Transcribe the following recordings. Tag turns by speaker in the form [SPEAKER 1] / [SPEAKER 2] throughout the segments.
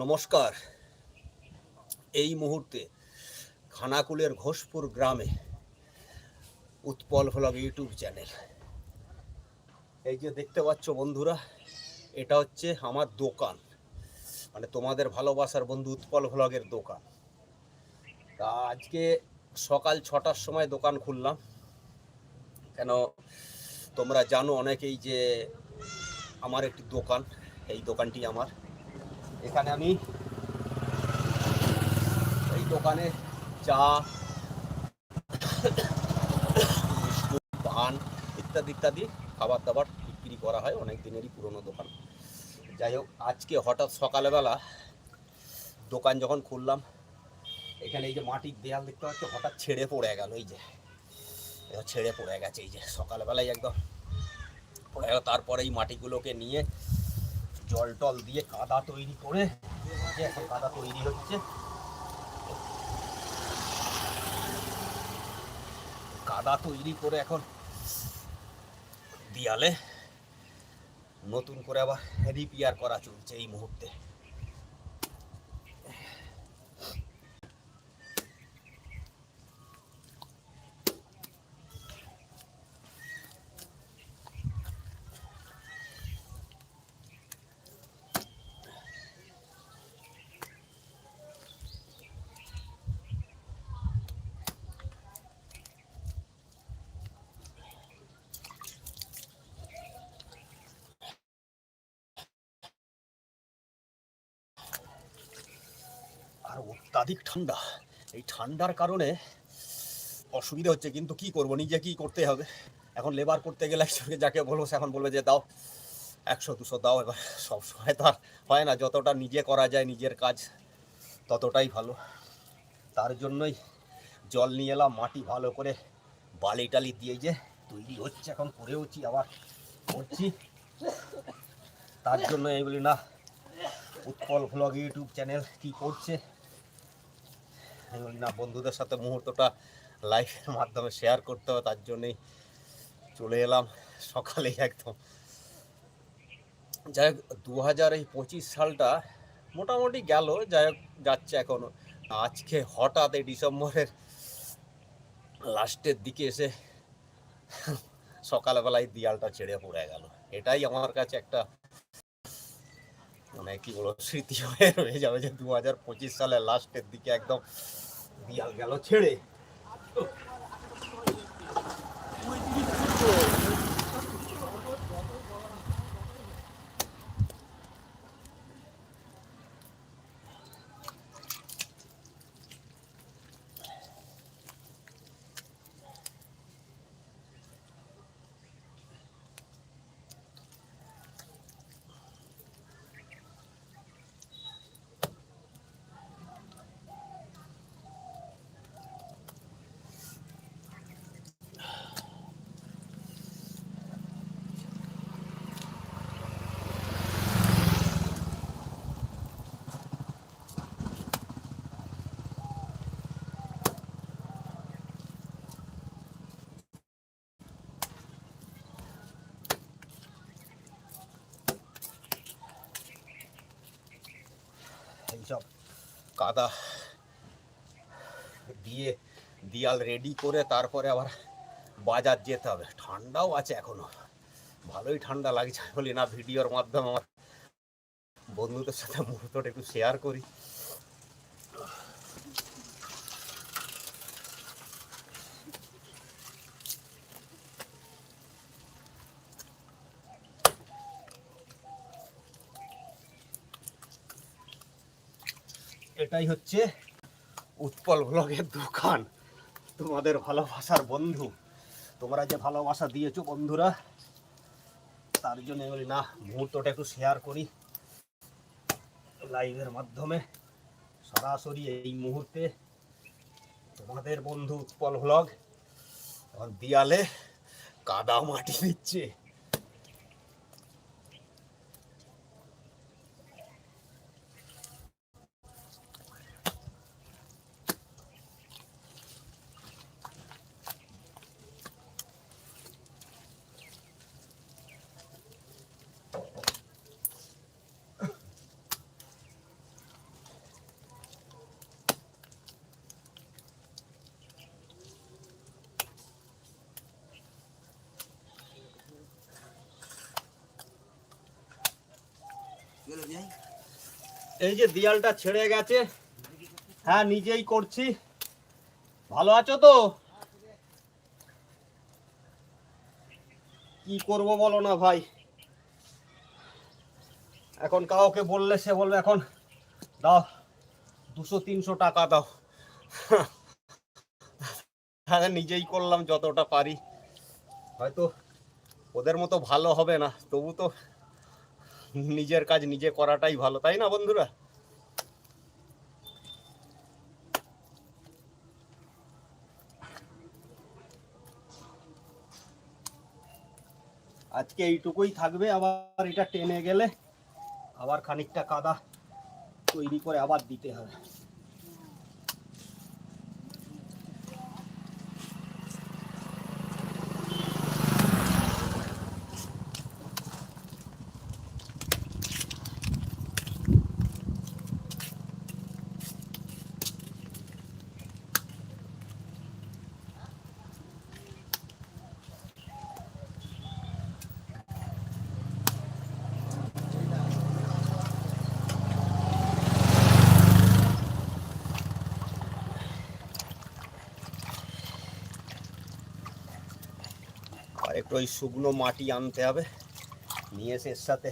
[SPEAKER 1] নমস্কার। এই মুহূর্তে খানাকুলের ঘোষপুর গ্রামে উৎপল ভ্লগ ইউটিউব চ্যানেল। এই যে দেখতে পাচ্ছ বন্ধুরা, এটা হচ্ছে আমার দোকান। মানে তোমাদের ভালোবাসার বন্ধু উৎপল ভ্লগের দোকান। তা আজকে সকাল ছটার সময় দোকান খুললাম। কেন তোমরা জানো অনেকেই যে আমার একটি দোকান, এই দোকানটি আমার। এখানে আমি এই দোকানে চা পান ইত্যাদি ইত্যাদি খাবার দাবার বিক্রি করা হয়। অনেক দিনেরই পুরনো দোকান। যাই হোক, আজকে হঠাৎ সকালবেলা দোকান যখন খুললাম, এখানে এই যে মাটির দেয়াল দেখতে পাচ্ছ, হঠাৎ ছেড়ে পড়ে গেল, এই যে। ছেড়ে পড়ে গেছে, এই যে। সকালবেলায় একদম পড়ে গেল তারপরে এই মাটিগুলোকে নিয়ে জল টল দিয়ে কাদা তৈরি করে এখন কাদা তৈরি হচ্ছে। কাদা তৈরি করে এখন দিয়ালে নতুন করে আবার রিপেয়ার করা চলছে এই মুহূর্তে আর অত্যাধিক ঠান্ডা। এই ঠান্ডার কারণে অসুবিধা হচ্ছে, কিন্তু কি করব? নিজে কি করতে হবে? এখন লেবার করতে গেলে একজনকে যাকে বলব, সে এখন বলবে যে, দাও, একশো, দুশো দাও। এবার সব সময় তো আর হয় না। যতটা নিজে করা যায় নিজের কাজ, ততটাই ভালো। তার জন্যই জল নিয়ে এলাম, মাটি ভালো করে বালি টালি দিয়ে যে তৈরি হচ্ছে, এখন করেওছি, আবার করছি। তার জন্য এই বলি, না, উৎপল ভ্লগ ইউটিউব চ্যানেল কি করছে? না, বন্ধুদের সাথে মুহূর্তটা লাইভের মাধ্যমে শেয়ার করতে হবে, তার জন্যই চলে এলাম সকালেই একদম। যাই হোক দু হাজার এই পঁচিশ সালটা মোটামুটি গেল, যাই হোক, যাচ্ছে এখনও। আজকে হঠাৎ এই ডিসেম্বরের লাস্টের দিকে এসে সকালবেলায় দিয়ালটা ছেড়ে পড়ে গেল। এটাই আমার কাছে একটা মানে কি বলব, স্মৃতি হয়ে রয়ে যাবে যে দু হাজার পঁচিশ সালের লাস্টের দিকে একদম দিয়াল গেল ছেড়ে। এইসব কাদা। দিয়ে দিয়াল রেডি করে তারপরে আবার বাজার যেতে হবে। ঠান্ডাও আছে এখনও। ভালোই ঠান্ডা লাগছে। বলি, না ভিডিওর মাধ্যমে আমার বন্ধুদের সাথে মুহূর্তটা একটু শেয়ার করি। এটাই হচ্ছে উৎপল ব্লগের দোকান। তোমাদের ভালোবাসার বন্ধু। তোমরা যে ভালোবাসা দিয়েছ বন্ধুরা, তার জন্য বলি, না, মুহূর্তটা একটু শেয়ার করি। লাইভের মাধ্যমে সরাসরি এই মুহূর্তে তোমাদের বন্ধু উৎপল ভ্লগ দিয়ালে কাদা মাটি দিচ্ছে। এই যে দেয়ালটা ছেড়ে গেছে। হ্যাঁ নিজেই করছি। ভালো আছো তো? কি করব বলো না ভাই। এখন কাউকে বললে সে বলবে, এখন দাও, দুশো, তিনশো টাকা দাও। হ্যাঁ নিজেই করলাম যতটা পারি। হয়তো ওদের মতো ভালো হবে না, তবু তো নিজের কাজ নিজে করাটাই ভালো, তাই না বন্ধুরা? আজকে এইটুকুই থাকবে, আবার এটা টেনে গেলে আবার খানিকটা কাদা তৈরি করে আবার দিতে হবে। ওই শুকনো মাটি আনতে হবে। নিয়ে এসে এর সাথে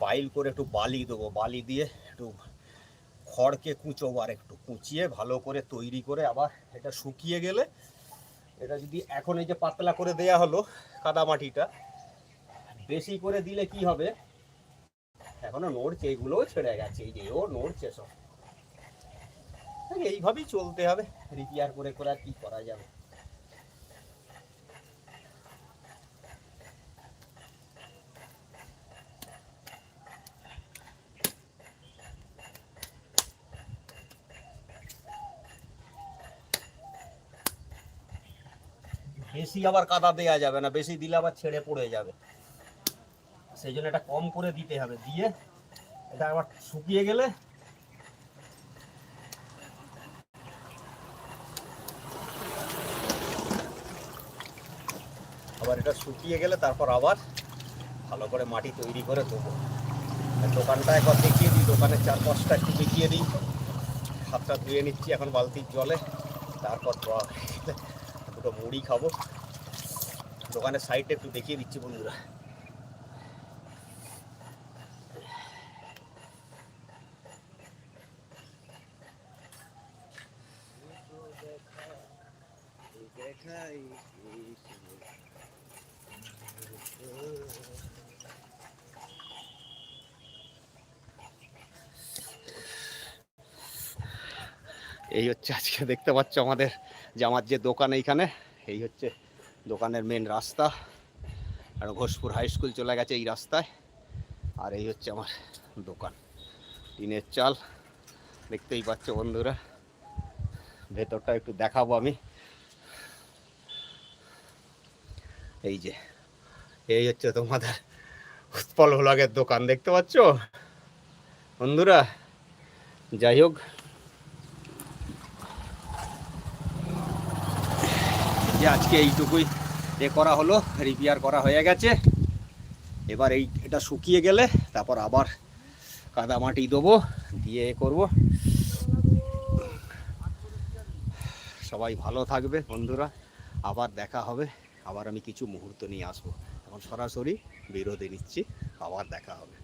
[SPEAKER 1] পাইল করে একটু বালি দেবো। বালি দিয়ে একটু খড়কে কুচোবো আর একটু। কুঁচিয়ে ভালো করে তৈরি করে আবার এটা শুকিয়ে গেলে এটা যদি এখন এই যে পাতলা করে দেয়া হলো কাদা মাটিটা, বেশি করে দিলে কি হবে? এখনও নড়ছে এইগুলোও ছেড়ে গেছে, এই যে ও নড়ছে সব। এইভাবেই চলতে হবে। রিপেয়ার করে করে আর কি করা যাবে? বেশি আবার কাদা দেওয়া যাবে না, বেশি দিলে আবার ছেড়ে পড়ে যাবে। সেই জন্য এটা কম করে দিতে হবে, দিয়ে এটা আবার শুকিয়ে গেলে আবার এটা শুকিয়ে গেলে তারপর আবার ভালো করে মাটি তৈরি করে দেবো দোকানটা একবার দেখিয়ে দিই, দোকানের চারপাশটা একটু দেখিয়ে দিই। হাতটা ধুয়ে নিচ্ছি এখন বালতির জলে, তারপর মুড়ি খাব। দোকানের সাইডটা একটু দেখিয়ে দিচ্ছি বন্ধুরা। এই হচ্ছে আজকে দেখতে পাচ্ছ আমাদের যে আমার যে দোকান এইখানে। এই হচ্ছে দোকানের মেন রাস্তা। আর ঘোষপুর হাই স্কুল চলে গেছে এই রাস্তায়। আর এই হচ্ছে আমার দোকান। টিনের চাল। দেখতেই পাচ্ছ বন্ধুরা। ভেতরটা একটু দেখাবো আমি। এই যে, এই হচ্ছে তোমাদের উৎপল ভ্লগের দোকান। দেখতে পাচ্ছ? বন্ধুরা, যাই হোক যে আজকে এইটুকুই এ করা হলো রিপেয়ার করা হয়ে গেছে। এবার এই এটা শুকিয়ে গেলে তারপর আবার কাদা মাটি দেবো, দিয়ে এ করব। সবাই ভালো থাকবে বন্ধুরা, আবার দেখা হবে, আবার আমি কিছু মুহূর্ত নিয়ে আসব। এখন সরাসরি বিরতি নিচ্ছি, আবার দেখা হবে।